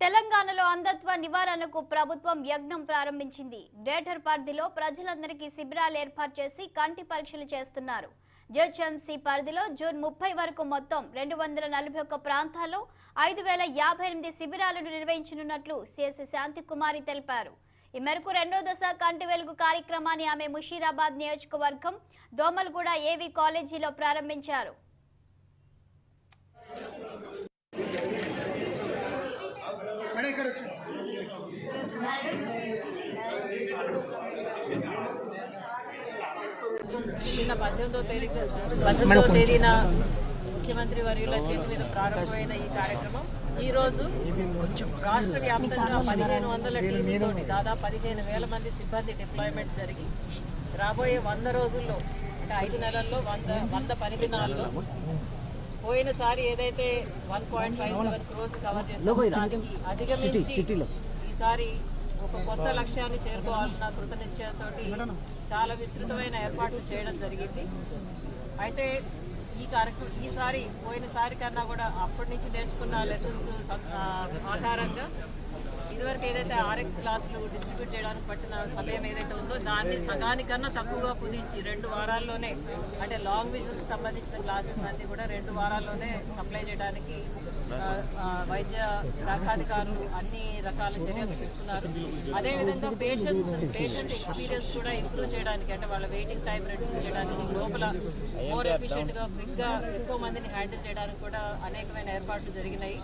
తెలంగాణలో అంధత్వ నివారణకు ప్రభుత్వం యజ్ఞం ప్రారంభించింది. గ్రేటర్ పరిధిలో ప్రజలందరికీ శిబిరాలు ఏర్పాటు చేసి కంటి పరీక్షలు చేస్తున్నారు. జెహెచ్ఎంసీ పరిధిలో జూన్ ముప్పై వరకు మొత్తం రెండు వందల నలభై ఒక్క ప్రాంతాల్లో ఐదు వేల యాభై ఎనిమిది శిబిరాలను నిర్వహించనున్నట్లు సిఎస్సి శాంతికుమారి తెలిపారు. ఈ మేరకు రెండో దశ కంటి వెలుగు కార్యక్రమాన్ని ఆమె ముషీరాబాద్ నియోజకవర్గం దోమల్గూడ ఏవి కాలేజీలో ప్రారంభించారు. నిన్న పద్దెనిమిదో తేదీ పద్దెనిమిదో తేదీన ముఖ్యమంత్రి వర్యుల చేతి మీద ప్రారంభమైన ఈ కార్యక్రమం. ఈ రోజు రాష్ట్ర వ్యాప్తంగా పదిహేను వందల టీంతోటి దాదాపు పదిహేను వేల మంది సిబ్బంది డిప్లాయ్మెంట్ జరిగి రాబోయే వంద రోజుల్లో అంటే ఐదు నెలల్లో వంద వంద పని దినాల్లో పోయినసారి ఏదైతే one point five seven crores cover చేస్తామో దానికి అధిగమించి ఈసారి ఒక కొత్త లక్ష్యాన్ని చేరుకోవాలన్న కృత నిశ్చయంతో చాలా విస్తృతమైన ఏర్పాట్లు చేయడం జరిగింది. అయితే ఈ కార్యక్రమం ఈసారి పోయినసారి కన్నా కూడా అప్పటి నుంచి నేర్చుకున్న లెసన్స్ ఇదివరకు ఏదైతే ఆర్ఎక్స్ క్లాసులు డిస్ట్రిబ్యూట్ చేయడానికి పట్టిన సమయం ఏదైతే ఉందో దాన్ని సగానికన్నా తక్కువగా కుదించి రెండు వారాల్లోనే అంటే లాంగ్ విజన్కి సంబంధించిన క్లాసెస్ అన్ని కూడా రెండు వారాల్లోనే సప్లై చేయడానికి వైద్య శాఖాధికారులు అన్ని రకాల చర్యలు తీసుకున్నారు. అదేవిధంగా పేషెంట్స్ పేషెంట్ ఎక్స్పీరియన్స్ కూడా ఇంప్రూవ్ చేయడానికి అంటే వాళ్ళ వెయిటింగ్ టైం రెడ్యూస్ చేయడానికి లోపల మోర్ ఎఫిషియెంట్గా క్విక్గా ఎక్కువ మందిని హ్యాండిల్ చేయడానికి కూడా అనేకమైన ఏర్పాట్లు జరిగినాయి.